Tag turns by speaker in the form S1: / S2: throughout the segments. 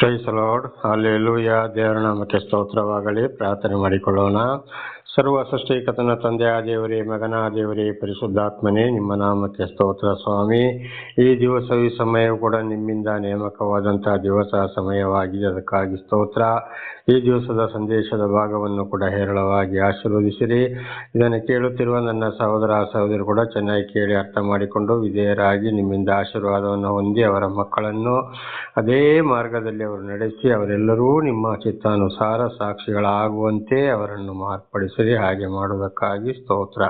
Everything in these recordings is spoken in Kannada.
S1: ಪ್ರೈಸ್ ಲಾರ್ಡ್ ಅಲ್ಲೆಲೂಯ ದೇವರ ನಾಮಕ್ಕೆ ಸ್ತೋತ್ರವಾಗಲಿ. ಪ್ರಾರ್ಥನೆ ಮಾಡಿಕೊಳ್ಳೋಣ. ಸರ್ವ ಸೃಷ್ಟಿಕತನ ತಂದೆಯ ದೇವರೇ, ಮಗನ, ದೇವರೇ, ಪರಿಶುದ್ಧಾತ್ಮನೇ, ನಿಮ್ಮ ನಾಮಕ್ಕೆ ಸ್ತೋತ್ರ ಸ್ವಾಮಿ. ಈ ದಿವಸ ಈ ಸಮಯವು ಕೂಡ ನಿಮ್ಮಿಂದ ನೇಮಕವಾದಂತಹ ದಿವಸ, ಸಮಯವಾಗಿದೆ. ಅದಕ್ಕಾಗಿ ಸ್ತೋತ್ರ. ಈ ದಿವಸದ ಸಂದೇಶದ ಭಾಗವನ್ನು ಕೂಡ ಹೇರಳವಾಗಿ ಆಶೀರ್ವದಿಸಿರಿ. ಇದನ್ನು ಕೇಳುತ್ತಿರುವ ನನ್ನ ಸಹೋದರ, ಸಹೋದರಿ ಕೂಡ ಚೆನ್ನಾಗಿ ಕೇಳಿ ಅರ್ಥ ಮಾಡಿಕೊಂಡು ವಿಧೇಯರಾಗಿ ನಿಮ್ಮಿಂದ ಆಶೀರ್ವಾದವನ್ನು ಹೊಂದಿ ಅವರ ಮಕ್ಕಳನ್ನು ಅದೇ ಮಾರ್ಗದಲ್ಲಿ ಅವರು ನಡೆಸಿ ಅವರೆಲ್ಲರೂ ನಿಮ್ಮ ಚಿತ್ತಾನುಸಾರ ಸಾಕ್ಷಿಗಳಾಗುವಂತೆ ಅವರನ್ನು ಮಾರ್ಪಡಿಸಿರಿ. ಹಾಗೆ ಮಾಡುವುದಕ್ಕಾಗಿ ಸ್ತೋತ್ರ.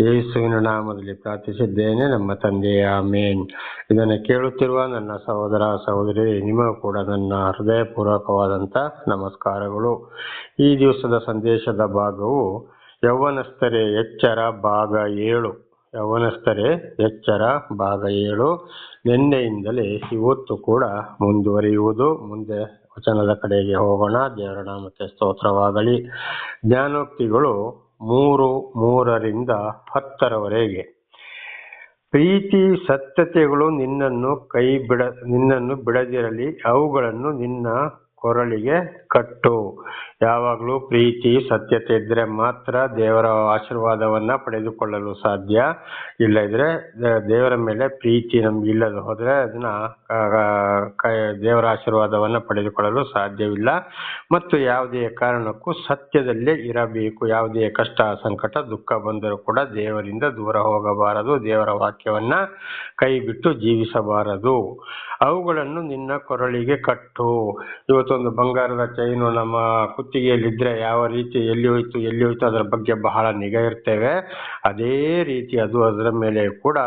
S1: ಯೇಸುವಿನ ನಾಮದಲ್ಲಿ ಪ್ರಾರ್ಥಿಸಿದ್ದೇನೆ. ನಮ್ಮ ತಂದೆಯ ಮೇನ್ ಇದನ್ನು ಕೇಳುತ್ತಿರುವ ನನ್ನ ಸಹೋದರ, ಸಹೋದರಿ ನಿಮಗೂ ಕೂಡ ನನ್ನ ಹೃದಯಪೂರ್ವಕವಾದಂಥ ನಮಸ್ಕಾರಗಳು. ಈ ದಿವಸದ ಸಂದೇಶದ ಭಾಗವು ಯೌವನಸ್ಥರೇ ಎಚ್ಚರ ಭಾಗ ಏಳು. ಯೌವನಸ್ಥರೇ ಎಚ್ಚರ, ಭಾಗ ಏಳು. ನಿನ್ನೆಯಿಂದಲೇ ಇವತ್ತು ಕೂಡ ಮುಂದುವರಿಯುವುದು. ಮುಂದೆ ವಚನದ ಕಡೆಗೆ ಹೋಗೋಣ. ದೇವರ ನಾಮಕ್ಕೆ ಸ್ತೋತ್ರವಾಗಲಿ. ಜ್ಞಾನೋಕ್ತಿಗಳು ಮೂರು, ಮೂರರಿಂದ ಹತ್ತರವರೆಗೆ. ಪ್ರೀತಿ ಸತ್ಯತೆಗಳು ನಿನ್ನನ್ನು ಕೈ ಬಿಡ, ನಿನ್ನನ್ನು ಬಿಡದಿರಲಿ. ಅವುಗಳನ್ನು ನಿನ್ನ ಕೊರಳಿಗೆ ಕಟ್ಟು. ಯಾವಾಗಲೂ ಪ್ರೀತಿ, ಸತ್ಯತೆ ಇದ್ರೆ ಮಾತ್ರ ದೇವರ ಆಶೀರ್ವಾದವನ್ನ ಪಡೆದುಕೊಳ್ಳಲು ಸಾಧ್ಯ. ಇಲ್ಲದಿದ್ದರೆ ದೇವರ ಮೇಲೆ ಪ್ರೀತಿ ನಮ್ಗೆ ಇಲ್ಲದ ಹೋದ್ರೆ ಅದನ್ನ ದೇವರ ಆಶೀರ್ವಾದವನ್ನ ಪಡೆದುಕೊಳ್ಳಲು ಸಾಧ್ಯವಿಲ್ಲ. ಮತ್ತು ಯಾವುದೇ ಕಾರಣಕ್ಕೂ ಸತ್ಯದಲ್ಲೇ ಇರಬೇಕು. ಯಾವುದೇ ಕಷ್ಟ, ಸಂಕಟ, ದುಃಖ ಬಂದರೂ ಕೂಡ ದೇವರಿಂದ ದೂರ ಹೋಗಬಾರದು. ದೇವರ ವಾಕ್ಯವನ್ನ ಕೈ ಬಿಟ್ಟು ಜೀವಿಸಬಾರದು. ಅವುಗಳನ್ನು ನಿನ್ನ ಕೊರಳಿಗೆ ಕಟ್ಟು. ಇವತ್ತೊಂದು ಬಂಗಾರದ ಚೈನು ನಮ್ಮ ಕುತ್ತಿಗೆಯಲ್ಲಿದ್ರೆ ಯಾವ ರೀತಿ ಎಲ್ಲಿ ಹೋಯಿತು ಎಲ್ಲಿ ಹೋಯಿತು ಅದರ ಬಗ್ಗೆ ಬಹಳ ನಿಗಾ ಇರ್ತೇವೆ. ಅದೇ ರೀತಿ ಅದು ಅದರ ಮೇಲೆ ಕೂಡ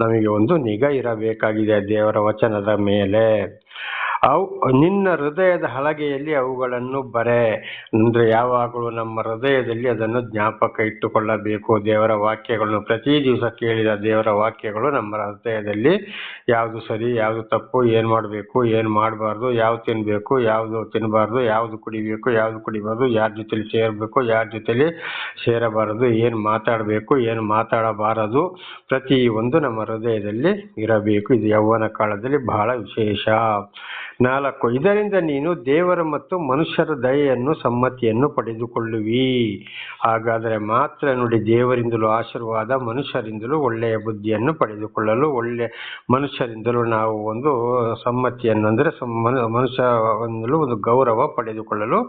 S1: ನಮಗೆ ಒಂದು ನಿಗಾ ಇರಬೇಕಾಗಿದೆ ದೇವರ ವಚನದ ಮೇಲೆ. ಅವು ನಿನ್ನ ಹೃದಯದ ಹಲಗೆಯಲ್ಲಿ ಅವುಗಳನ್ನು ಬರೆ. ಅಂದರೆ ಯಾವಾಗಲೂ ನಮ್ಮ ಹೃದಯದಲ್ಲಿ ಅದನ್ನು ಜ್ಞಾಪಕ ಇಟ್ಟುಕೊಳ್ಳಬೇಕು. ದೇವರ ವಾಕ್ಯಗಳನ್ನು ಪ್ರತಿ ದಿವಸ ಕೇಳಿದ ದೇವರ ವಾಕ್ಯಗಳು ನಮ್ಮ ಹೃದಯದಲ್ಲಿ ಯಾವುದು ಸರಿ, ಯಾವುದು ತಪ್ಪು, ಏನು ಮಾಡಬೇಕು, ಏನು ಮಾಡಬಾರ್ದು, ಯಾವ್ದು ತಿನ್ನಬೇಕು ಯಾವುದು ತಿನ್ನಬಾರ್ದು ಯಾವ್ದು ಕುಡಿಬೇಕು, ಯಾವುದು ಕುಡಿಬಾರ್ದು, ಯಾರ ಜೊತೆಲಿ ಸೇರಬೇಕು, ಯಾರ ಜೊತೆಲಿ ಸೇರಬಾರದು, ಏನು ಮಾತಾಡಬೇಕು, ಏನು ಮಾತಾಡಬಾರದು. ಪ್ರತಿ ಒಂದು ನಮ್ಮ ಹೃದಯದಲ್ಲಿ ಇರಬೇಕು. ಇದು ಯೌವನ ಕಾಲದಲ್ಲಿ ಬಹಳ ವಿಶೇಷ. ನಾಲ್ಕು, ಇದರಿಂದ ನೀನು ದೇವರ ಮತ್ತು ಮನುಷ್ಯರ ದಯೆಯನ್ನು, ಸಮ್ಮತಿಯನ್ನು ಪಡೆದುಕೊಳ್ಳುವಿ. ಹಾಗಾದರೆ ಮಾತ್ರ ನೋಡಿ, ದೇವರಿಂದಲೂ ಆಶೀರ್ವಾದ, ಮನುಷ್ಯರಿಂದಲೂ ಒಳ್ಳೆಯ ಬುದ್ಧಿಯನ್ನು ಪಡೆದುಕೊಳ್ಳಲು ಒಳ್ಳೆ, ಮನುಷ್ಯರಿಂದಲೂ ನಾವು ಒಂದು ಸಮ್ಮತಿಯನ್ನು, ಅಂದರೆ ಮನುಷ್ಯರಿಂದಲೂ ಒಂದು ಗೌರವ ಪಡೆದುಕೊಳ್ಳಲು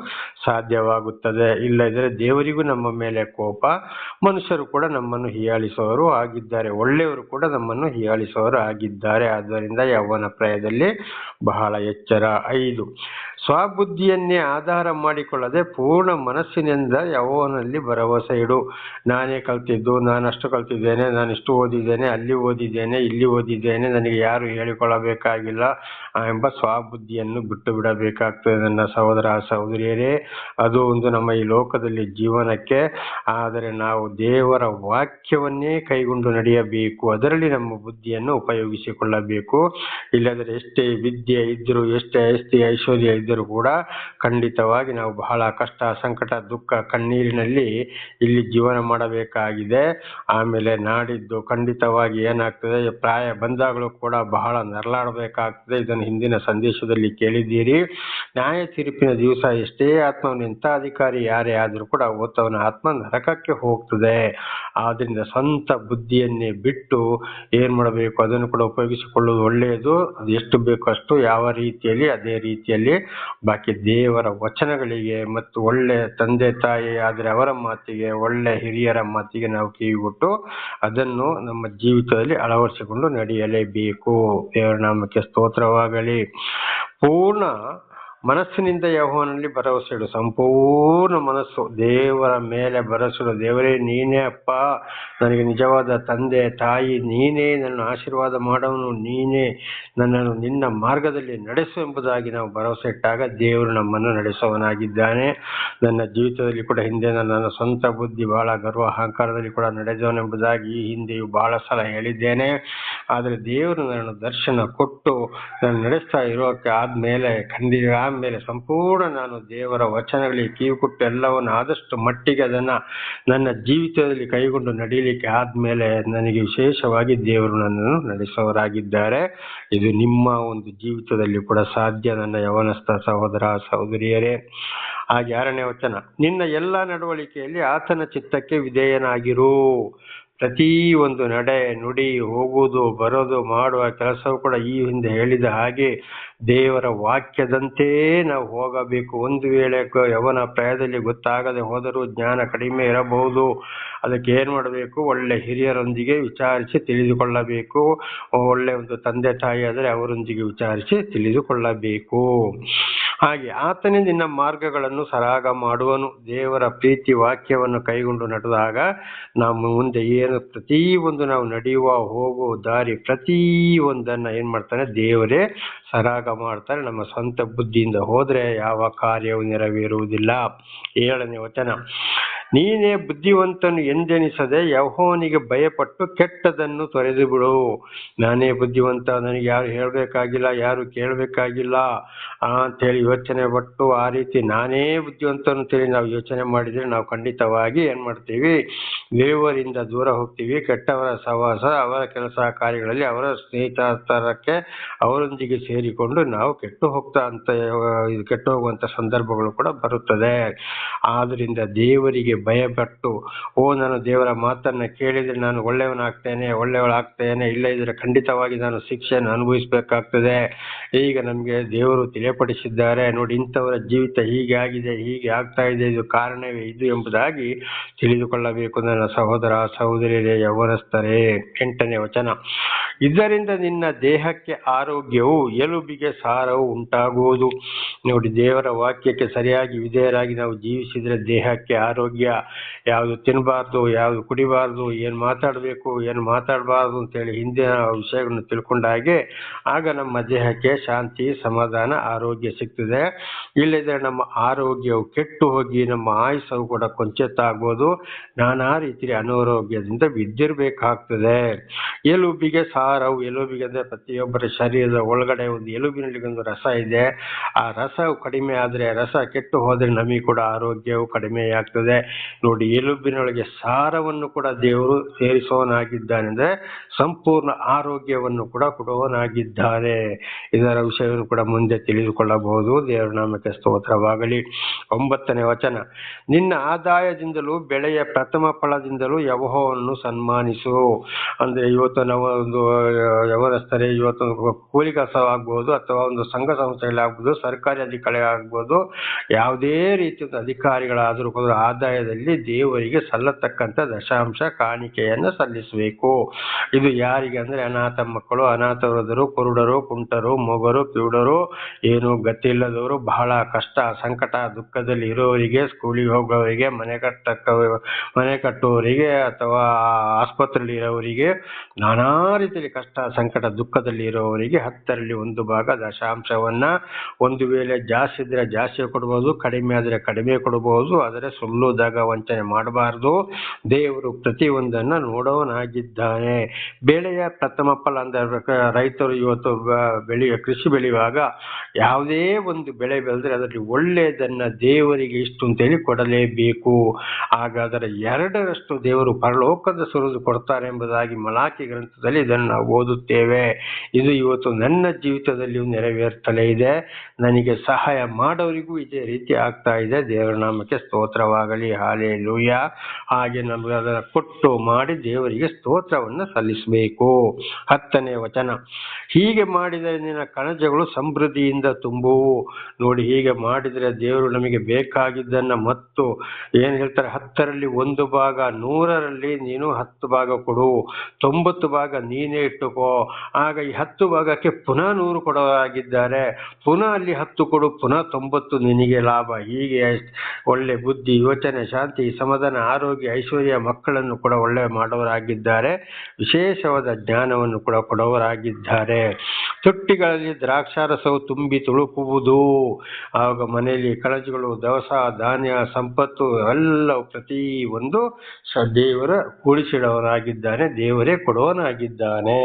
S1: ಸಾಧ್ಯವಾಗುತ್ತದೆ. ಇಲ್ಲದಿದ್ದರೆ ದೇವರಿಗೂ ನಮ್ಮ ಮೇಲೆ ಕೋಪ, ಮನುಷ್ಯರು ಕೂಡ ನಮ್ಮನ್ನು ಹೀಯಾಳಿಸುವವರು ಆಗಿದ್ದಾರೆ. ಒಳ್ಳೆಯವರು ಕೂಡ ನಮ್ಮನ್ನು ಹೀಯಾಳಿಸುವವರು ಆಗಿದ್ದಾರೆ. ಆದ್ದರಿಂದ ಯೌವನ ಪ್ರಾಯದಲ್ಲಿ ಬಹಳ ಎಚ್ಚರ ಐದು ಸ್ವಬುದ್ಧಿಯನ್ನೇ ಆಧಾರ ಮಾಡಿಕೊಳ್ಳದೆ ಪೂರ್ಣ ಮನಸ್ಸಿನಿಂದ ಯಾವನಲ್ಲಿ ಭರವಸೆ ಇಡು. ನಾನೇ ಕಲ್ತಿದ್ದು ನಾನು ಅಷ್ಟು ಕಲ್ತಿದ್ದೇನೆ ನಾನು ಇಷ್ಟು ಓದಿದ್ದೇನೆ, ಅಲ್ಲಿ ಓದಿದ್ದೇನೆ, ಇಲ್ಲಿ ಓದಿದ್ದೇನೆ, ನನಗೆ ಯಾರು ಹೇಳಿಕೊಳ್ಳಬೇಕಾಗಿಲ್ಲ ಎಂಬ ಸ್ವಬುದ್ಧಿಯನ್ನು ಬಿಟ್ಟು ಬಿಡಬೇಕಾಗ್ತದೆ ನನ್ನ ಸಹೋದರ ಸಹೋದರಿಯರೇ. ಅದು ಒಂದು ನಮ್ಮ ಈ ಲೋಕದಲ್ಲಿ ಜೀವನಕ್ಕೆ, ಆದರೆ ನಾವು ದೇವರ ವಾಕ್ಯವನ್ನೇ ಕೈಗೊಂಡು ನಡೆಯಬೇಕು, ಅದರಲ್ಲಿ ನಮ್ಮ ಬುದ್ಧಿಯನ್ನು ಉಪಯೋಗಿಸಿಕೊಳ್ಳಬೇಕು. ಇಲ್ಲದರೆ ಎಷ್ಟೇ ವಿದ್ಯೆ ಇದ್ದರೂ ಎಷ್ಟೇ ಐಸ್ತಿ ಐಶ್ವರ್ಯ ಇದ್ದರೂ ಕೂಡ ಖಂಡಿತವಾಗಿ ನಾವು ಬಹಳ ಕಷ್ಟ, ಸಂಕಟ, ದುಃಖ ಕಣ್ಣೀರಿನಲ್ಲಿ ಇಲ್ಲಿ ಜೀವನ ಮಾಡಬೇಕಾಗಿದೆ. ಆಮೇಲೆ ನಾಡಿದ್ದು ಖಂಡಿತವಾಗಿ ಏನಾಗ್ತದೆ, ಪ್ರಾಯ ಬಂದಾಗಲೂ ಕೂಡ ಬಹಳ ನರಳಾಡಬೇಕಾಗ್ತದೆ ಇದನ್ನು ಹಿಂದಿನ ಸಂದೇಶದಲ್ಲಿ ಕೇಳಿದ್ದೀರಿ. ನ್ಯಾಯ ತೀರ್ಪಿನ ದಿವಸ ಎಷ್ಟೇ ಆತ್ಮವನ್ನು ಎಂಥ ಅಧಿಕಾರಿ ಯಾರೇ ಆದರೂ ಕೂಡ ಓತವನ ಆತ್ಮ ನರಕಕ್ಕೆ ಹೋಗ್ತದೆ. ಆದ್ರಿಂದ ಸ್ವಂತ ಬುದ್ಧಿಯನ್ನೇ ಬಿಟ್ಟು ಏನ್ ಮಾಡಬೇಕು, ಅದನ್ನು ಕೂಡ ಉಪಯೋಗಿಸಿಕೊಳ್ಳುವುದು ಒಳ್ಳೆಯದು. ಅದು ಎಷ್ಟು ಬೇಕೋ ಅಷ್ಟು ಯಾವ ರೀತಿಯಲ್ಲಿ, ಅದೇ ರೀತಿಯಲ್ಲಿ ಬಾಕಿ ದೇವರ ವಚನಗಳಿಗೆ ಮತ್ತು ಒಳ್ಳೆ ತಂದೆ ತಾಯಿ ಆದರೆ ಅವರ ಮಾತಿಗೆ, ಒಳ್ಳೆ ಹಿರಿಯರ ಮಾತಿಗೆ ನಾವು ಕಿವಿಗೊಟ್ಟು ಅದನ್ನು ನಮ್ಮ ಜೀವಿತದಲ್ಲಿ ಅಳವಡಿಸಿಕೊಂಡು ನಡೆಯಲೇಬೇಕು. ದೇವರ ನಾಮಕ್ಕೆ ಸ್ತೋತ್ರವಾಗಲಿ. ಪೂರ್ಣ ಮನಸ್ಸಿನಿಂದ ಯಹೋವನಲ್ಲಿ ಭರವಸೆ ಇಡು. ಸಂಪೂರ್ಣ ಮನಸ್ಸು ದೇವರ ಮೇಲೆ ಭರವಸೆ ದೇವರೇ, ನೀನೇ ಅಪ್ಪ, ನನಗೆ ನಿಜವಾದ ತಂದೆ, ತಾಯಿ, ನೀನೇ ನನ್ನ ಆಶೀರ್ವಾದ ಮಾಡೋನು ನೀನೇ ನನ್ನನ್ನು ನಿನ್ನ ಮಾರ್ಗದಲ್ಲಿ ನಡೆಸು ಎಂಬುದಾಗಿ ನಾವು ಭರವಸೆ ಇಟ್ಟಾಗ ದೇವರು ನಮ್ಮನ್ನು ನಡೆಸುವವನಾಗಿದ್ದಾನೆ. ನನ್ನ ಜೀವಿತದಲ್ಲಿ ಕೂಡ ಹಿಂದೆ ನನ್ನ ಸ್ವಂತ ಬುದ್ಧಿ, ಬಹಳ ಗರ್ವ, ಅಹಂಕಾರದಲ್ಲಿ ಕೂಡ ನಡೆದವನೆಂಬುದಾಗಿ ಈ ಹಿಂದೆಯೂ ಬಹಳ ಸಲ ಹೇಳಿದ್ದೇನೆ. ಆದರೆ ದೇವರು ನನ್ನ ದರ್ಶನ ಕೊಟ್ಟು ನಾನು ನಡೆಸ್ತಾ ಇರೋಕೆ ಆದ್ಮೇಲೆ ಖಂಡಿತ ಆಮೇಲೆ ಸಂಪೂರ್ಣ ನಾನು ದೇವರ ವಚನಗಳಿಗೆ ಕಿವಿ ಕೊಟ್ಟು ಎಲ್ಲವನ್ನು ಆದಷ್ಟು ಮಟ್ಟಿಗೆ ಅದನ್ನ ನನ್ನ ಜೀವಿತದಲ್ಲಿ ಕೈಗೊಂಡು ನಡೀಲಿಕ್ಕೆ ಆದ್ಮೇಲೆ ನನಗೆ ವಿಶೇಷವಾಗಿ ದೇವರು ನನ್ನನ್ನು ನಡೆಸೋರಾಗಿದ್ದಾರೆ. ಇದು ನಿಮ್ಮ ಒಂದು ಜೀವಿತದಲ್ಲಿ ಕೂಡ ಸಾಧ್ಯ, ನನ್ನ ಯವನಸ್ಥ ಸಹೋದರ, ಸಹೋದರಿಯರೇ. ಹಾಗೆ ಆರನೇ ವಚನ, ನಿನ್ನ ಎಲ್ಲ ನಡವಳಿಕೆಯಲ್ಲಿ ಆತನ ಚಿತ್ತಕ್ಕೆ ವಿಧೇಯನಾಗಿರು. ಪ್ರತಿ ಒಂದು ನಡೆ, ನುಡಿ, ಹೋಗುವುದು, ಬರೋದು, ಮಾಡುವ ಕೆಲಸವೂ ಕೂಡ ಈ ಹಿಂದೆ ಹೇಳಿದ ಹಾಗೆ ದೇವರ ವಾಕ್ಯದಂತೆ ನಾವು ಹೋಗಬೇಕು. ಒಂದು ವೇಳೆ ಯವನ ಪ್ರಾಯದಲ್ಲಿ ಗೊತ್ತಾಗದೆ ಹೋದರೂ ಜ್ಞಾನ ಕಡಿಮೆ ಇರಬಹುದು. ಅದಕ್ಕೆ ಏನು ಮಾಡಬೇಕು? ಒಳ್ಳೆ ಹಿರಿಯರೊಂದಿಗೆ ವಿಚಾರಿಸಿ ತಿಳಿದುಕೊಳ್ಳಬೇಕು. ಒಳ್ಳೆ ಒಂದು ತಂದೆ ತಾಯಿ ಆದರೆ ಅವರೊಂದಿಗೆ ವಿಚಾರಿಸಿ ತಿಳಿದುಕೊಳ್ಳಬೇಕು. ಹಾಗೆ ಆತನೇ ನಿನ್ನ ಮಾರ್ಗಗಳನ್ನು ಸರಾಗ ಮಾಡುವನು. ದೇವರ ಪ್ರೀತಿ ವಾಕ್ಯವನ್ನು ಕೈಗೊಂಡು ನಡೆದಾಗ ನಮ್ಮ ಮುಂದೆ ಏನು ಪ್ರತಿ ಒಂದು ನಾವು ನಡೆಯುವ ಹೋಗುವ ದಾರಿ ಪ್ರತಿ ಒಂದನ್ನು ಏನು ಮಾಡ್ತಾನೆ? ದೇವರೇ ಸರಾಗ ಮಾಡ್ತಾರೆ ನಮ್ಮ ಸ್ವಂತ ಬುದ್ಧಿಯಿಂದ ಹೋದರೆ ಯಾವ ಕಾರ್ಯವು ನೆರವೇರುವುದಿಲ್ಲ. ಏಳನೇ ವಚನ. ನೀನೇ ಬುದ್ಧಿವಂತನು ಎಂದೆನಿಸದೆ ಯಹೋವನಿಗೆ ಭಯಪಟ್ಟು ಕೆಟ್ಟದನ್ನು ತೊರೆದು ಬಿಡು. ನಾನೇ ಬುದ್ಧಿವಂತ, ನನಗೆ ಯಾರು ಹೇಳಬೇಕಾಗಿಲ್ಲ, ಯಾರು ಕೇಳಬೇಕಾಗಿಲ್ಲ ಅಂತೇಳಿ ಯೋಚನೆ ಪಟ್ಟು ಆ ರೀತಿ ನಾನೇ ಬುದ್ಧಿವಂತನು ಅಂತೇಳಿ ನಾವು ಯೋಚನೆ ಮಾಡಿದ್ರೆ ನಾವು ಖಂಡಿತವಾಗಿ ಏನು ಮಾಡ್ತೀವಿ? ದೇವರಿಂದ ದೂರ ಹೋಗ್ತೀವಿ. ಕೆಟ್ಟವರ ಸಹವಾಸ ಅವರ ಕೆಲಸ ಕಾರ್ಯಗಳಲ್ಲಿ ಅವರ ಸ್ನೇಹಿತರಕ್ಕೆ ಅವರೊಂದಿಗೆ ಸೇರಿಕೊಂಡು ನಾವು ಕೆಟ್ಟು ಹೋಗ್ತಾ ಅಂತ, ಇದು ಕೆಟ್ಟು ಹೋಗುವಂತ ಸಂದರ್ಭಗಳು ಕೂಡ ಬರುತ್ತದೆ. ಆದ್ದರಿಂದ ದೇವರಿಗೆ ಭಯಪಟ್ಟು, ಓ ನಾನು ದೇವರ ಮಾತನ್ನು ಕೇಳಿದರೆ ನಾನು ಒಳ್ಳೆಯವನಾಗ್ತೇನೆ, ಒಳ್ಳೆಯವಳಾಗ್ತೇನೆ ಇಲ್ಲದಿದ್ದರೆ ಖಂಡಿತವಾಗಿ ನಾನು ಶಿಕ್ಷೆಯನ್ನು ಅನುಭವಿಸಬೇಕಾಗ್ತದೆ. ಈಗ ನಮಗೆ ದೇವರು ತಿಳಿಯಪಡಿಸಿದ್ದಾರೆ. ನೋಡಿ, ಇಂಥವರ ಜೀವಿತ ಹೀಗೆ ಆಗಿದೆ, ಹೀಗೆ ಆಗ್ತಾ ಇದೆ, ಇದು ಕಾರಣವೇ ಇದು ಎಂಬುದಾಗಿ ತಿಳಿದುಕೊಳ್ಳಬೇಕು ನನ್ನ ಸಹೋದರ ಸಹೋದರಿಯರೇ, ಯವನಸ್ಥರೇ. ಎಂಟನೇ ವಚನ. ಇದರಿಂದ ನಿನ್ನ ದೇಹಕ್ಕೆ ಆರೋಗ್ಯವು, ಎಲುಬಿಗೆ ಸಾರವು ಉಂಟಾಗುವುದು. ನೋಡಿ, ದೇವರ ವಾಕ್ಯಕ್ಕೆ ಸರಿಯಾಗಿ ವಿಧೇಯರಾಗಿ ನಾವು ಜೀವಿಸಿದರೆ ದೇಹಕ್ಕೆ ಆರೋಗ್ಯ ಯಾವುದು ತಿನ್ನಬಾರ್ದು ಯಾವುದು ಕುಡಿಬಾರ್ದು, ಏನು ಮಾತಾಡಬೇಕು, ಏನು ಮಾತಾಡಬಾರ್ದು ಅಂತೇಳಿ ಹಿಂದಿನ ವಿಷಯಗಳನ್ನು ತಿಳ್ಕೊಂಡ ಹಾಗೆ ಆಗ ನಮ್ಮ ದೇಹಕ್ಕೆ ಶಾಂತಿ, ಸಮಾಧಾನ, ಆರೋಗ್ಯ ಸಿಗ್ತದೆ. ಇಲ್ಲದೆ ನಮ್ಮ ಆರೋಗ್ಯವು ಕೆಟ್ಟು ಹೋಗಿ ನಮ್ಮ ಆಯುಷವು ಕೂಡ ಕೊಂಚೆತ್ತಾಗ್ಬೋದು ನಾನಾ ರೀತಿಯ ಅನಾರೋಗ್ಯದಿಂದ ಬಿದ್ದಿರಬೇಕಾಗ್ತದೆ. ಎಲುಬಿಗೆ ಸಾರವು, ಎಲುಬಿಗೆ ಅಂದ್ರೆ ಪ್ರತಿಯೊಬ್ಬರ ಶರೀರದ ಒಳಗಡೆ ಒಂದು ಎಲುಬಿನಲ್ಲಿ ಒಂದು ರಸ ಇದೆ. ಆ ರಸವು ಕಡಿಮೆ ಆದ್ರೆ ರಸ ಕೆಟ್ಟು ಹೋದರೆ ನಮಗೆ ಕೂಡ ಆರೋಗ್ಯವು ಕಡಿಮೆ ಆಗ್ತದೆ ನೋಡಿ ಎಲುಬಿನೊಳಗೆ ಸಾರವನ್ನು ಕೂಡ ದೇವರು ಸೇರಿಸೋನಾಗಿದ್ದಾನೆ ಅಂದ್ರೆ ಸಂಪೂರ್ಣ ಆರೋಗ್ಯವನ್ನು ಕೂಡ ಕೊಡುವನಾಗಿದ್ದಾನೆ ಇದರ ವಿಷಯವನ್ನು ಕೂಡ ಮುಂದೆ ತಿಳಿದುಕೊಳ್ಳಬಹುದು. ದೇವರ ನಾಮಕ್ಕೆ ಸ್ತೋತ್ರವಾಗಲಿ. ಒಂಬತ್ತನೇ ವಚನ. ನಿನ್ನ ಆದಾಯದಿಂದಲೂ ಬೆಳೆಯ ಪ್ರಥಮ ಫಲದಿಂದಲೂ ಯವಹವನ್ನು ಸನ್ಮಾನಿಸು. ಅಂದ್ರೆ ಇವತ್ತು ನಾವು ಒಂದು ಯವನಸ್ಥರೇ ಇವತ್ತು ಕೂಲಿ ಕೆಲಸವಾಗಬಹುದು ಅಥವಾ ಒಂದು ಸಂಘ ಸಂಸ್ಥೆಗಳಾಗ್ಬೋದು ಸರ್ಕಾರಿ ಅಧಿಕಾರಿ ಆಗ್ಬೋದು ಯಾವುದೇ ರೀತಿಯ ಅಧಿಕಾರಿಗಳಾದರೂ ಕೂಡ ಆದಾಯದಲ್ಲಿ ದೇವರಿಗೆ ಸಲ್ಲತಕ್ಕಂಥ ದಶಾಂಶ ಕಾಣಿಕೆಯನ್ನು ಸಲ್ಲಿಸಬೇಕು. ಇದು ಯಾರಿಗೆ ಅಂದ್ರೆ ಅನಾಥ ಮಕ್ಕಳು, ಅನಾಥ ವೃದ್ಧರು, ಕುರುಡರು, ಕುಂಟರು, ಮೊಗರು ಕಿವುಡರು ಏನು ಗತಿ ಇಲ್ಲದವರು ಬಹಳ ಕಷ್ಟ, ಸಂಕಟ, ದುಃಖದಲ್ಲಿ ಇರೋರಿಗೆ, ಸ್ಕೂಲಿಗೆ ಹೋಗೋರಿಗೆ, ಮನೆ ಕಟ್ಟಕ್ಕ, ಮನೆ ಕಟ್ಟುವವರಿಗೆ ಅಥವಾ ಆಸ್ಪತ್ರೆಯಲ್ಲಿ ಇರೋವರಿಗೆ ನಾನಾ ರೀತಿಯಲ್ಲಿ ಕಷ್ಟ, ಸಂಕಟ, ದುಃಖದಲ್ಲಿ ಇರೋವರಿಗೆ ಹತ್ತರಲ್ಲಿ ಒಂದು ಭಾಗ ದಶಾಂಶವನ್ನ ಒಂದು ವೇಳೆ ಜಾಸ್ತಿ ಇದ್ರೆ ಜಾಸ್ತಿ ಕೊಡ್ಬೋದು, ಕಡಿಮೆ ಆದರೆ ಕಡಿಮೆ ಕೊಡಬಹುದು ಆದರೆ ಸುಳ್ಳು ದಾಗ ವಂಚನೆ ಮಾಡಬಾರ್ದು. ದೇವರು ಪ್ರತಿಯೊಂದನ್ನು ನೋಡೋನಾಗಿದ್ದಾನೆ ಬೆಳೆಯ ಪ್ರಥಮ ಫಲ ಅಂದ್ರೆ ರೈತರು ಇವತ್ತು ಬೆಳೆಯ ಕೃಷಿ ಬೆಳೆಯುವಾಗ ಯಾವುದೇ ಒಂದು ಬೆಳೆ ಬೆಳೆದ್ರೆ ಅದರಲ್ಲಿ ಒಳ್ಳೆಯದನ್ನ ದೇವರಿಗೆ ಇಷ್ಟು ಅಂತೇಳಿ ಕೊಡಲೇಬೇಕು. ಆಗ ಅದರ ಎರಡರಷ್ಟು ದೇವರು ಪರಲೋಕದ ಸುರಿದು ಕೊಡ್ತಾರೆ ಎಂಬುದಾಗಿ ಮಲಾಖಿ ಗ್ರಂಥದಲ್ಲಿ ಇದನ್ನು ನಾವು ಓದುತ್ತೇವೆ. ಇದು ಇವತ್ತು ನನ್ನ ಜೀವಿತದಲ್ಲಿ ನೆರವೇರ್ತಲೇ ಇದೆ. ನನಗೆ ಸಹಾಯ ಮಾಡೋರಿಗೂ ಇದೇ ರೀತಿ ಆಗ್ತಾ ಇದೆ. ದೇವರ ನಾಮಕ್ಕೆ ಸ್ತೋತ್ರವಾಗಲಿ. ಹಾಲೆ ಲೂಯ ಹಾಗೆ ನಮ್ಗೆ ಅದರ ಕೊಟ್ಟು ಮಾಡಿ ದೇವರಿಗೆ ಸ್ತೋತ್ರವನ್ನು ಸಲ್ಲಿಸಬೇಕು. ಹತ್ತನೇ ವಚನ. ಹೀಗೆ ಮಾಡಿದರೆ ನಿನ್ನ ಕಣಜಗಳು ಸಮೃದ್ಧಿಯಿಂದ ತುಂಬುವು. ನೋಡಿ, ಹೀಗೆ ಮಾಡಿದರೆ ದೇವರು ನಮಗೆ ಬೇಕಾಗಿದ್ದನ್ನು ಮತ್ತು ಏನು ಹೇಳ್ತಾರೆ, ಹತ್ತರಲ್ಲಿ ಒಂದು ಭಾಗ, ನೂರರಲ್ಲಿ ನೀನು ಹತ್ತು ಭಾಗ ಕೊಡು. ತೊಂಬತ್ತು ಭಾಗ ನೀನೇ ಇಟ್ಟುಕೋ. ಆಗ ಈ ಹತ್ತು ಭಾಗಕ್ಕೆ ಪುನಃ ನೂರು ಕೊಡೋರಾಗಿದ್ದಾರೆ. ಪುನಃ ಅಲ್ಲಿ ಹತ್ತು ಕೊಡು, ಪುನಃ ತೊಂಬತ್ತು ನಿನಗೆ ಲಾಭ. ಹೀಗೆ ಒಳ್ಳೆ ಬುದ್ಧಿ ಯೋಚನೆ ಶಾಂತಿ, ಸಮಾಧಾನ, ಆರೋಗ್ಯ, ಐಶ್ವರ್ಯ ಮಕ್ಕಳನ್ನು ಕೂಡ ಒಳ್ಳೆ ಮಾಡೋರಾಗಿದ್ದಾರೆ. ವಿಶೇಷವಾದ ಜ್ಞಾನವನ್ನು ಕೂಡ ಕೊಡೋರಾಗಿದ್ದಾರೆ ತುಟ್ಟಿಗಳಲ್ಲಿ ದ್ರಾಕ್ಷಾರಸವು ತುಂಬಿ ತುಳುಕುವುದು, ಆಗ ಮನೆಯಲ್ಲಿ ಕಳಜಗಳು, ದವಸ, ಧಾನ್ಯ, ಸಂಪತ್ತು ಎಲ್ಲ ಪ್ರತಿ ಒಂದು ದೇವರ ಕೂಡಿಸಿಡೋರಾಗಿದ್ದಾನೆ ದೇವರೇ ಕೊಡೋನಾಗಿದ್ದಾನೆ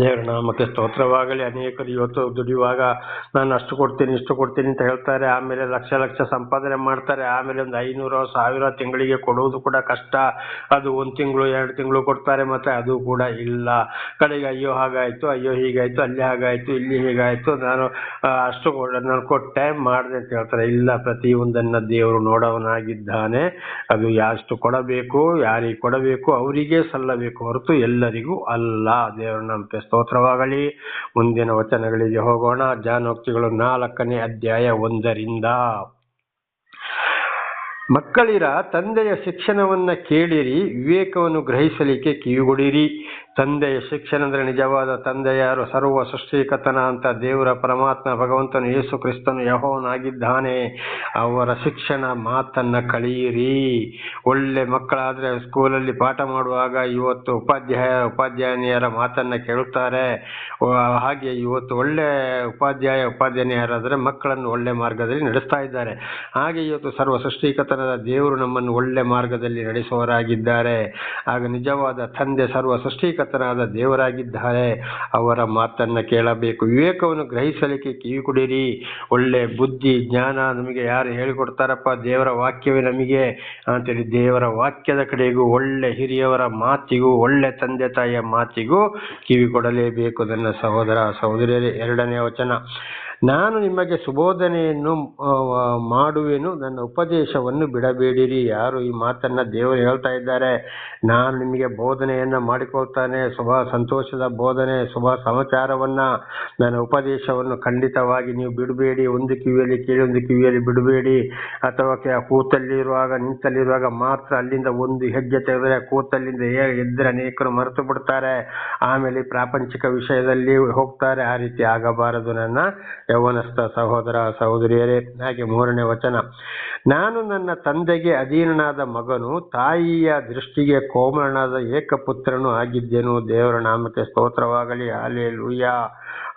S1: ದೇವರ ನಾಮಕ್ಕೆ ಸ್ತೋತ್ರವಾಗಲಿ. ಅನೇಕರು ಇವತ್ತು ದುಡಿಯುವಾಗ ನಾನು ಅಷ್ಟು ಕೊಡ್ತೀನಿ, ಇಷ್ಟು ಕೊಡ್ತೀನಿ ಅಂತ ಹೇಳ್ತಾರೆ. ಆಮೇಲೆ ಲಕ್ಷ ಲಕ್ಷ ಸಂಪಾದನೆ ಮಾಡ್ತಾರೆ. ಆಮೇಲೆ ಒಂದು ಐನೂರು, ಸಾವಿರ ತಿಂಗಳಿಗೆ ಕೊಡುವುದು ಕೂಡ ಕಷ್ಟ. ಅದು ಒಂದು ತಿಂಗಳು, ಎರಡು ತಿಂಗಳು ಕೊಡ್ತಾರೆ ಮತ್ತೆ ಅದು ಕೂಡ ಇಲ್ಲ. ಕಡೆಗೆ ಅಯ್ಯೋ ಹಾಗಾಯಿತು, ಅಯ್ಯೋ ಹೀಗಾಯಿತು, ಅಲ್ಲಿ ಹಾಗಾಯಿತು, ಇಲ್ಲಿ ಹೀಗಾಯಿತು. ನಾನು ಅಷ್ಟು ನಾನು ಕೊಟ್ಟೆ, ಮಾಡಿದೆ ಅಂತ ಹೇಳ್ತಾರೆ. ಇಲ್ಲ, ಪ್ರತಿಯೊಂದನ್ನು ದೇವರು ನೋಡವನಾಗಿದ್ದಾನೆ. ಅದು ಎಷ್ಟು ಕೊಡಬೇಕು, ಯಾರಿಗೆ ಕೊಡಬೇಕು, ಅವರಿಗೆ ಸಲ್ಲಬೇಕು ಹೊರತು ಎಲ್ಲರಿಗೂ ಅಲ್ಲ. ದೇವರ ನಮಗೆ ಸ್ತೋತ್ರವಾಗಲಿ. ಮುಂದಿನ ವಚನಗಳಿಗೆ ಹೋಗೋಣ. ಜಾನೋಕ್ತಿಗಳು ನಾಲ್ಕನೇ ಅಧ್ಯಾಯ ಒಂದರಿಂದ ಮಕ್ಕಳಿರ ತಂದೆಯ ಶಿಕ್ಷಣವನ್ನ ಕೇಳಿರಿ, ವಿವೇಕವನ್ನು ಗ್ರಹಿಸಲಿಕ್ಕೆ ಕಿವಿಗೊಡಿರಿ. ತಂದೆಯ ಶಿಕ್ಷಣ ಅಂದರೆ ನಿಜವಾದ ತಂದೆಯಾರು ಸರ್ವ ಸೃಷ್ಟಿಕತನ ಅಂತ ದೇವರ ಪರಮಾತ್ಮ ಭಗವಂತನು ಯೇಸು ಕ್ರಿಸ್ತನು ಯಹೋವನಾಗಿದ್ದಾನೆ. ಅವರ ಶಿಕ್ಷಣ ಮಾತನ್ನು ಕಲಿಯಿರಿ ಒಳ್ಳೆ ಮಕ್ಕಳಾದರೆ ಸ್ಕೂಲಲ್ಲಿ ಪಾಠ ಮಾಡುವಾಗ ಇವತ್ತು ಉಪಾಧ್ಯಾಯ, ಉಪಾಧ್ಯಾಯನಿಯರ ಮಾತನ್ನು ಕೇಳುತ್ತಾರೆ. ಹಾಗೆ ಇವತ್ತು ಒಳ್ಳೆ ಉಪಾಧ್ಯಾಯ ಉಪಾಧ್ಯಾಯನಿಯರಾದರೆ ಮಕ್ಕಳನ್ನು ಒಳ್ಳೆ ಮಾರ್ಗದಲ್ಲಿ ನಡೆಸ್ತಾ ಇದ್ದಾರೆ. ಹಾಗೆ ಇವತ್ತು ಸರ್ವ ದೇವರು ನಮ್ಮನ್ನು ಒಳ್ಳೆ ಮಾರ್ಗದಲ್ಲಿ ನಡೆಸುವವರಾಗಿದ್ದಾರೆ. ಆಗ ನಿಜವಾದ ತಂದೆ, ಸರ್ವ ಸೃಷ್ಟಿಕರ್ತನಾದ ದೇವರಾಗಿದ್ದಾರೆ. ಅವರ ಮಾತನ್ನ ಕೇಳಬೇಕು. ವಿವೇಕವನ್ನು ಗ್ರಹಿಸಲಿಕ್ಕೆ ಕಿವಿ ಕೊಡಿರಿ. ಒಳ್ಳೆ ಬುದ್ಧಿ, ಜ್ಞಾನ ನಮಗೆ ಯಾರು ಹೇಳಿಕೊಡ್ತಾರಪ್ಪ? ದೇವರ ವಾಕ್ಯವೇ ನಮಗೆ ಅಂತೇಳಿ ದೇವರ ವಾಕ್ಯದ ಕಡೆಗೂ, ಒಳ್ಳೆ ಹಿರಿಯವರ ಮಾತಿಗೂ, ಒಳ್ಳೆ ತಂದೆ ತಾಯಿಯ ಮಾತಿಗೂ ಕಿವಿ ಕೊಡಲೇಬೇಕು. ನನ್ನ ಸಹೋದರ, ಸಹೋದರಿಯರೇ, ಎರಡನೇ ವಚನ. ನಾನು ನಿಮಗೆ ಸುಬೋಧನೆಯನ್ನು ಮಾಡುವೆನು, ನನ್ನ ಉಪದೇಶವನ್ನು ಬಿಡಬೇಡಿರಿ. ಯಾರು ಈ ಮಾತನ್ನ ದೇವರು ಹೇಳ್ತಾ ಇದ್ದಾರೆ, ನಾನು ನಿಮಗೆ ಬೋಧನೆಯನ್ನ ಮಾಡಿಕೊಳ್ತಾನೆ, ಶುಭ ಸಂತೋಷದ ಬೋಧನೆ, ಶುಭ ಸಮಾಚಾರವನ್ನ, ನನ್ನ ಉಪದೇಶವನ್ನು ಖಂಡಿತವಾಗಿ ನೀವು ಬಿಡಬೇಡಿ. ಒಂದು ಕಿವಿಯಲ್ಲಿ ಕೇಳಿ, ಒಂದು ಕಿವಿಯಲ್ಲಿ ಬಿಡಬೇಡಿ. ಅಥವಾ ಕೂತಲ್ಲಿ ಕೂತಲ್ಲಿರುವಾಗ ನಿಂತಲ್ಲಿರುವಾಗ ಮಾತ್ರ ಅಲ್ಲಿಂದ ಒಂದು ಹೆಜ್ಜೆ ತೆಗೆದರೆ ಕೂತಲ್ಲಿಂದ ಎದ್ರೆ ಅನೇಕರು ಮರೆತು ಬಿಡ್ತಾರೆ. ಆಮೇಲೆ ಪ್ರಾಪಂಚಿಕ ವಿಷಯದಲ್ಲಿ ಹೋಗ್ತಾರೆ. ಆ ರೀತಿ ಆಗಬಾರದು ನನ್ನ ಯೌವನಸ್ಥ ಸಹೋದರ ಸಹೋದರಿಯರೇ, ಹಾಗೆ ಮೂರನೇ ವಚನ. ನಾನು ನನ್ನ ತಂದೆಗೆ ಅಧೀನನಾದ ಮಗನು, ತಾಯಿಯ ದೃಷ್ಟಿಗೆ ಕೋಮಲನಾದ ಏಕಪುತ್ರನು ಆಗಿದ್ದೆನು? ದೇವರ ನಾಮಕ್ಕೆ ಸ್ತೋತ್ರವಾಗಲಿ. ಹಾಲೆ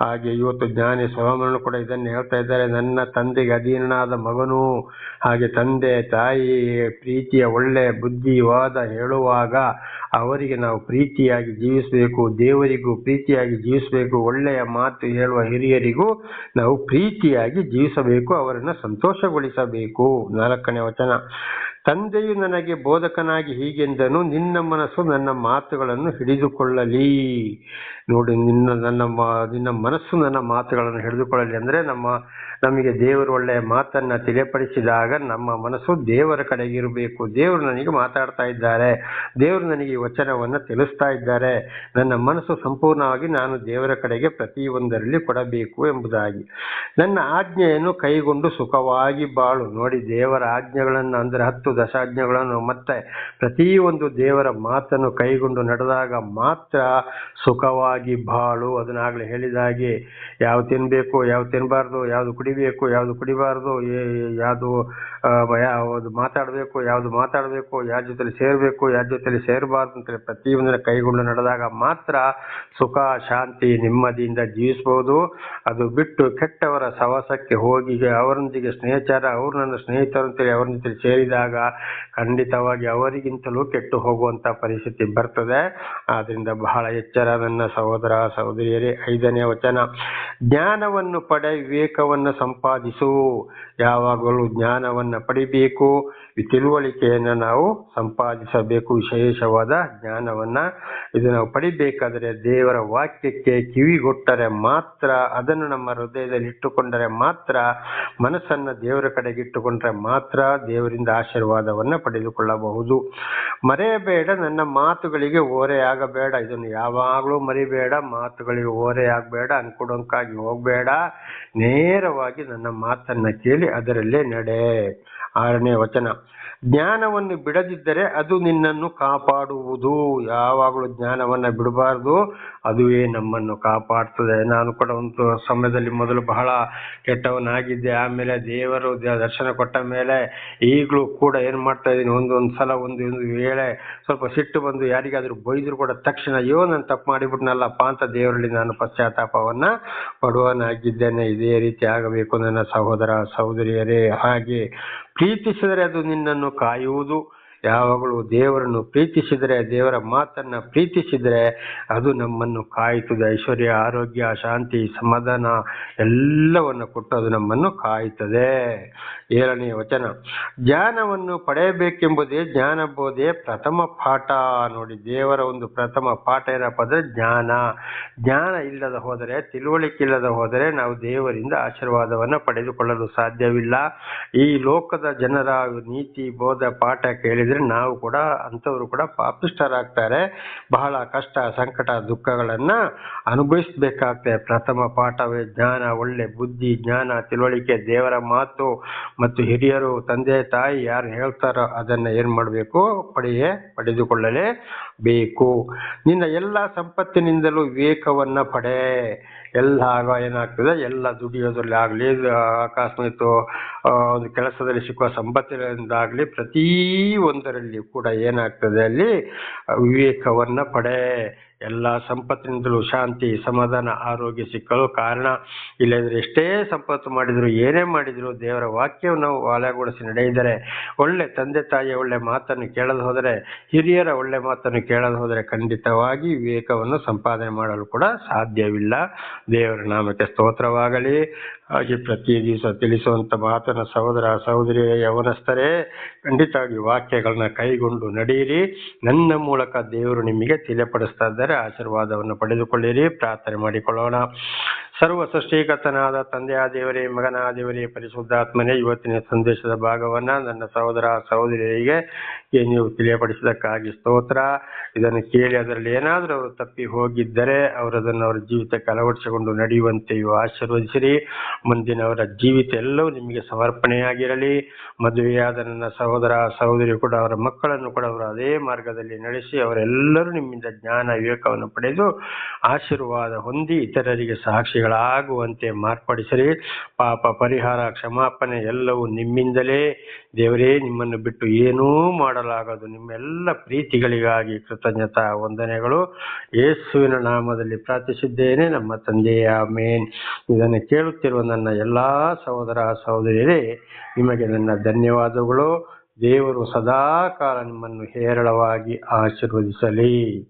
S1: ಹಾಗೆ ಇವತ್ತು ಜ್ಞಾನಿ ಸೊಲೋಮನನು ಕೂಡ ಇದನ್ನು ಹೇಳ್ತಾ ಇದ್ದಾರೆ. ನನ್ನ ತಂದೆಗೆ ಅಧೀನನಾದ ಮಗನು, ಹಾಗೆ ತಂದೆ ತಾಯಿ ಪ್ರೀತಿಯ ಒಳ್ಳೆ ಬುದ್ಧಿವಾದ ಹೇಳುವಾಗ ಅವರಿಗೆ ನಾವು ಪ್ರೀತಿಯಾಗಿ ಜೀವಿಸಬೇಕು, ದೇವರಿಗೂ ಪ್ರೀತಿಯಾಗಿ ಜೀವಿಸಬೇಕು, ಒಳ್ಳೆಯ ಮಾತು ಹೇಳುವ ಹಿರಿಯರಿಗೂ ನಾವು ಪ್ರೀತಿಯಾಗಿ ಜೀವಿಸಬೇಕು, ಅವರನ್ನು ಸಂತೋಷಗೊಳಿಸಬೇಕು. ನಾಲ್ಕನೇ ವಚನ. ತಂದೆಯು ನನಗೆ ಬೋಧಕನಾಗಿ ಹೀಗೆಂದನು, ನಿನ್ನ ಮನಸ್ಸು ನನ್ನ ಮಾತುಗಳನ್ನು ಹಿಡಿದುಕೊಳ್ಳಲಿ. ನೋಡಿ, ನಿನ್ನ ನನ್ನ ನಿನ್ನ ಮನಸ್ಸು ನನ್ನ ಮಾತುಗಳನ್ನು ಹಿಡಿದುಕೊಳ್ಳಲಿ ಅಂದರೆ ನಮ್ಮ, ನಮಗೆ ದೇವರು ಒಳ್ಳೆಯ ಮಾತನ್ನ ತಿಳಿಯಪಡಿಸಿದಾಗ ನಮ್ಮ ಮನಸ್ಸು ದೇವರ ಕಡೆಗಿರಬೇಕು ದೇವರು ನನಗೆ ಮಾತಾಡ್ತಾ ಇದ್ದಾರೆ. ದೇವರು ನನಗೆ ವಚನವನ್ನ ತಿಳಿಸ್ತಾ ಇದ್ದಾರೆ. ನನ್ನ ಮನಸ್ಸು ಸಂಪೂರ್ಣವಾಗಿ ನಾನು ದೇವರ ಕಡೆಗೆ ಪ್ರತಿಯೊಂದರಲ್ಲಿ ಕೊಡಬೇಕು ಎಂಬುದಾಗಿ. ನನ್ನ ಆಜ್ಞೆಯನ್ನು ಕೈಗೊಂಡು ಸುಖವಾಗಿ ಬಾಳು. ನೋಡಿ, ದೇವರ ಆಜ್ಞೆಗಳನ್ನು ಅಂದರೆ ಹತ್ತು ದಶಾಜ್ಞೆಗಳನ್ನು, ಮತ್ತೆ ಪ್ರತಿಯೊಂದು ದೇವರ ಮಾತನ್ನು ಕೈಗೊಂಡು ನಡೆದಾಗ ಮಾತ್ರ ಸುಖವಾಗಿ ಬಾಳು. ಅದನ್ನಾಗಲೇ ಹೇಳಿದ ಹಾಗೆ ಯಾವ ತಿನ್ಬೇಕು ಯಾವ ತಿನ್ನಬಾರ್ದು ಯಾವುದು ಕುಡಿಬೇಕು, ಯಾವುದು ಕುಡಿಬಾರ್ದು ಯಾವುದು ಯಾವುದು ಮಾತಾಡಬೇಕು ಯಾವುದು ಮಾತಾಡಬೇಕು, ಯಾರ ಜೊತೆಲಿ ಸೇರಬೇಕು, ಯಾರ ಜೊತೆಲಿ ಸೇರಬಾರ್ದು ಅಂತೇಳಿ ಪ್ರತಿಯೊಂದನ್ನ ಕೈಗೊಂಡು ನಡೆದಾಗ ಮಾತ್ರ ಸುಖ, ಶಾಂತಿ, ನೆಮ್ಮದಿಯಿಂದ ಜೀವಿಸಬಹುದು ಅದು ಬಿಟ್ಟು ಕೆಟ್ಟವರ ಸವಾಸಕ್ಕೆ ಹೋಗಿ, ಅವರೊಂದಿಗೆ ಸ್ನೇಹಚಾರ, ಅವ್ರು ನನ್ನ ಸ್ನೇಹಿತರು ಅಂತೇಳಿ ಅವರ ಜೊತೆ ಸೇರಿದಾಗ ಖಂಡಿತವಾಗಿ ಅವರಿಗಿಂತಲೂ ಕೆಟ್ಟು ಹೋಗುವಂತ ಪರಿಸ್ಥಿತಿ ಬರ್ತದೆ. ಆದ್ರಿಂದ ಬಹಳ ಎಚ್ಚರ ನನ್ನ ಸಹೋದರ, ಸಹೋದರಿಯರೇ, ಐದನೇ ವಚನ. ಜ್ಞಾನವನ್ನು ಪಡೆ ವಿವೇಕವನ್ನು ಸಂಪಾದಿಸು. ಯಾವಾಗಲೂ ಜ್ಞಾನವನ್ನ ಪಡಿಬೇಕು. ಈ ತಿಳುವಳಿಕೆಯನ್ನು ನಾವು ಸಂಪಾದಿಸಬೇಕು. ವಿಶೇಷವಾದ ಜ್ಞಾನವನ್ನು ಇದು ನಾವು ಪಡಿಬೇಕಾದರೆ ದೇವರ ವಾಕ್ಯಕ್ಕೆ ಕಿವಿಗೊಟ್ಟರೆ ಮಾತ್ರ, ಅದನ್ನು ನಮ್ಮ ಹೃದಯದಲ್ಲಿ ಇಟ್ಟುಕೊಂಡರೆ ಮಾತ್ರ, ಮನಸ್ಸನ್ನು ದೇವರ ಕಡೆಗೆ ಇಟ್ಟುಕೊಂಡ್ರೆ ಮಾತ್ರ ದೇವರಿಂದ ಆಶೀರ್ವಾದವನ್ನು ಪಡೆದುಕೊಳ್ಳಬಹುದು. ಮರೆಯಬೇಡ, ನನ್ನ ಮಾತುಗಳಿಗೆ ಓರೆಯಾಗಬೇಡ ಇದನ್ನು ಯಾವಾಗಲೂ ಮರಿಬೇಡ, ಮಾತುಗಳಿಗೆ ಓರೆಯಾಗಬೇಡ ಅಂಕುಡೊಂಕಾಗಿ ಹೋಗಬೇಡ. ನೇರವಾಗಿ ನನ್ನ ಮಾತನ್ನು ಕೇಳಿ ಅದರಲ್ಲೇ ನಡೆ. ಆರನೇ ವಚನ. ಜ್ಞಾನವನ್ನು ಬಿಡದಿದ್ದರೆ ಅದು ನಿನ್ನನ್ನು ಕಾಪಾಡುವುದು. ಯಾವಾಗಲೂ ಜ್ಞಾನವನ್ನು ಬಿಡಬಾರ್ದು. ಅದುವೇ ನಮ್ಮನ್ನು ಕಾಪಾಡ್ತದೆ. ನಾನು ಕೂಡ ಒಂದು ಸಮಯದಲ್ಲಿ ಮೊದಲು ಬಹಳ ಕೆಟ್ಟವನಾಗಿದ್ದೆ. ಆಮೇಲೆ ದೇವರು ದರ್ಶನ ಕೊಟ್ಟ ಮೇಲೆ ಈಗಲೂ ಕೂಡ ಏನು ಮಾಡ್ತಾ ಇದ್ದೀನಿ? ಒಂದು ಸಲ ಒಂದು ಒಂದು ವೇಳೆ ಸ್ವಲ್ಪ ಸಿಟ್ಟು ಬಂದು ಯಾರಿಗಾದರೂ ಬೈದ್ರು ಕೂಡ ತಕ್ಷಣ ಅಯ್ಯೋ ನಾನು ತಪ್ಪು ಮಾಡಿಬಿಟ್ನಲ್ಲಪ್ಪ ಅಂತ ದೇವರಲ್ಲಿ ನಾನು ಪಶ್ಚಾತ್ತಾಪವನ್ನು ಪಡುವನಾಗಿದ್ದೇನೆ. ಇದೇ ರೀತಿ ಆಗಬೇಕು ನನ್ನ ಸಹೋದರ ಸಹೋದರಿಯರೇ. ಹಾಗೆ ಪ್ರೀತಿಸಿದರೆ ಅದು ನಿನ್ನನ್ನು ಕಾಯುವುದು. ಯಾವಾಗಲೂ ದೇವರನ್ನು ಪ್ರೀತಿಸಿದರೆ, ದೇವರ ಮಾತನ್ನ ಪ್ರೀತಿಸಿದರೆ ಅದು ನಮ್ಮನ್ನು ಕಾಯುತ್ತದೆ. ಐಶ್ವರ್ಯ, ಆರೋಗ್ಯ, ಶಾಂತಿ, ಸಮಾಧಾನ ಎಲ್ಲವನ್ನು ಕೊಟ್ಟು ಅದು ನಮ್ಮನ್ನು ಕಾಯುತ್ತದೆ. ಏಳನೆಯ ವಚನ. ಜ್ಞಾನವನ್ನು ಪಡೆಯಬೇಕೆಂಬುದೇ ಜ್ಞಾನ ಬೋಧೆ. ಪ್ರಥಮ ಪಾಠ ನೋಡಿ, ದೇವರ ಒಂದು ಪ್ರಥಮ ಪಾಠ ಏನಪ್ಪ ಅಂದ್ರೆ ಜ್ಞಾನ. ಜ್ಞಾನ ಇಲ್ಲದ ಹೋದರೆ, ತಿಳುವಳಿಕೆ ಇಲ್ಲದ ಹೋದರೆ ನಾವು ದೇವರಿಂದ ಆಶೀರ್ವಾದವನ್ನು ಪಡೆದುಕೊಳ್ಳಲು ಸಾಧ್ಯವಿಲ್ಲ. ಈ ಲೋಕದ ಜನರ ನೀತಿ, ಬೋಧ, ಪಾಠ ಕೇಳಿದ್ರೆ ನಾವು ಕೂಡ ಅಂಥವರು ಕೂಡ ಪಾಪಿಷ್ಠರಾಗ್ತಾರೆ ಬಹಳ ಕಷ್ಟ, ಸಂಕಟ, ದುಃಖಗಳನ್ನು ಅನುಭವಿಸಬೇಕಾಗ್ತದೆ. ಪ್ರಥಮ ಪಾಠವೇ ಜ್ಞಾನ, ಒಳ್ಳೆ ಬುದ್ಧಿ, ಜ್ಞಾನ, ತಿಳುವಳಿಕೆ, ದೇವರ ಮಾತು ಮತ್ತು ಹಿರಿಯರು, ತಂದೆ, ತಾಯಿ ಯಾರು ಹೇಳ್ತಾರೋ ಅದನ್ನ ಏನು ಮಾಡಬೇಕು? ಪಡೆಯೇ, ಪಡೆದುಕೊಳ್ಳಲೇ ಬೇಕು. ನಿನ್ನ ಎಲ್ಲ ಸಂಪತ್ತಿನಿಂದಲೂ ವಿವೇಕವನ್ನು ಪಡೆ. ಎಲ್ಲ ಆಗ ಏನಾಗ್ತದೆ? ಎಲ್ಲ ದುಡಿಯೋದ್ರಲ್ಲಿ ಆಗಲಿ ಅಕಸ್ಮಾತ್ ಒಂದು ಕೆಲಸದಲ್ಲಿ ಸಿಕ್ಕುವ ಸಂಪತ್ತಿನಿಂದಾಗಲಿ ಪ್ರತಿ ಒಂದರಲ್ಲಿ ಕೂಡ ಏನಾಗ್ತದೆ ಅಲ್ಲಿ? ವಿವೇಕವನ್ನು ಪಡೆ. ಎಲ್ಲ ಸಂಪತ್ತಿನಿಂದಲೂ ಶಾಂತಿ, ಸಮಾಧಾನ, ಆರೋಗ್ಯ ಸಿಕ್ಕಲು ಕಾರಣ. ಇಲ್ಲದ್ರೆ ಎಷ್ಟೇ ಸಂಪತ್ತು ಮಾಡಿದ್ರು, ಏನೇ ಮಾಡಿದ್ರು, ದೇವರ ವಾಕ್ಯವನ್ನು ವಾಲಗೊಳಿಸಿ ನಡೆಯಿದರೆ ಒಳ್ಳೆ ತಂದೆ ತಾಯಿಯ ಒಳ್ಳೆ ಮಾತನ್ನು ಕೇಳಲು ಹೋದರೆ, ಹಿರಿಯರ ಒಳ್ಳೆ ಮಾತನ್ನು ಕೇಳಲು ಹೋದರೆ ಖಂಡಿತವಾಗಿ ವಿವೇಕವನ್ನು ಸಂಪಾದನೆ ಮಾಡಲು ಕೂಡ ಸಾಧ್ಯವಿಲ್ಲ. ದೇವರ ನಾಮಕ್ಕೆ ಸ್ತೋತ್ರವಾಗಲಿ. ಹಾಗೆ ಪ್ರತಿ ದಿವಸ ತಿಳಿಸುವಂತ ಮಾತನ ಸಹೋದರ ಸಹೋದರಿ ಯವನಸ್ಥರೇ ಖಂಡಿತವಾಗಿ ವಾಕ್ಯಗಳನ್ನ ಕೈಗೊಂಡು ನಡೆಯಿರಿ. ನನ್ನ ಮೂಲಕ ದೇವರು ನಿಮಗೆ ತಿಳಿಯಪಡಿಸ್ತಾ ಇದ್ದಾರೆ. ಆಶೀರ್ವಾದವನ್ನು ಪಡೆದುಕೊಳ್ಳಿರಿ. ಪ್ರಾರ್ಥನೆ ಮಾಡಿಕೊಳ್ಳೋಣ. ಸರ್ವ ಸೃಷ್ಟಿಕರ್ತನಾದ ತಂದೆಯ ದೇವರೇ ಮಗನ ಪರಿಶುದ್ಧಾತ್ಮನೇ, ಇವತ್ತಿನ ಸಂದೇಶದ ಭಾಗವನ್ನ ನನ್ನ ಸಹೋದರ ಸಹೋದರಿಯರಿಗೆ ನೀವು ತಿಳಿಯಪಡಿಸಿದಕ್ಕಾಗಿ ಸ್ತೋತ್ರ. ಇದನ್ನು ಕೇಳಿ ಅದರಲ್ಲಿ ಏನಾದರೂ ಅವರು ತಪ್ಪಿ ಹೋಗಿದ್ದರೆ ಅವರದನ್ನು ಅವರ ಜೀವಿತಕ್ಕೆ ಅಳವಡಿಸಿಕೊಂಡು ನಡೆಯುವಂತೆಯೂ ಆಶೀರ್ವದಿಸಿರಿ. ಮುಂದಿನ ಅವರ ಜೀವಿತ ಎಲ್ಲವೂ ನಿಮಗೆ ಸಮರ್ಪಣೆಯಾಗಿರಲಿ. ಮದುವೆಯಾದ ನನ್ನ ಸಹೋದರ ಸಹೋದರಿ ಕೂಡ ಅವರ ಮಕ್ಕಳನ್ನು ಕೂಡ ಅವರು ಅದೇ ಮಾರ್ಗದಲ್ಲಿ ನಡೆಸಿ ಅವರೆಲ್ಲರೂ ನಿಮ್ಮಿಂದ ಜ್ಞಾನ, ವಿವೇಕವನ್ನು ಪಡೆದು ಆಶೀರ್ವಾದ ಹೊಂದಿ ಇತರರಿಗೆ ಸಾಕ್ಷಿಗಳಾಗುವಂತೆ ಮಾರ್ಪಡಿಸಲಿ. ಪಾಪ ಪರಿಹಾರ, ಕ್ಷಮಾಪಣೆ ಎಲ್ಲವೂ ನಿಮ್ಮಿಂದಲೇ. ದೇವರೇ, ನಿಮ್ಮನ್ನು ಬಿಟ್ಟು ಏನೂ ಮಾಡಲಾಗದು. ನಿಮ್ಮೆಲ್ಲ ಪ್ರೀತಿಗಳಿಗಾಗಿ ಕೃತಜ್ಞತಾ ವಂದನೆಗಳು. ಯೇಸುವಿನ ನಾಮದಲ್ಲಿ ಪ್ರಾರ್ಥಿಸಿದ್ದೇನೆ. ನಮ್ಮ ತಂದೆಯ ಮೇನ್ ಇದನ್ನು ಕೇಳುತ್ತಿರುವ ನನ್ನ ಎಲ್ಲ ಸಹೋದರ, ಸಹೋದರಿಯರೇ, ನಿಮಗೆ ನನ್ನ ಧನ್ಯವಾದಗಳು. ದೇವರು ಸದಾ ಕಾಲ ನಿಮ್ಮನ್ನು ಹೇರಳವಾಗಿ ಆಶೀರ್ವದಿಸಲಿ.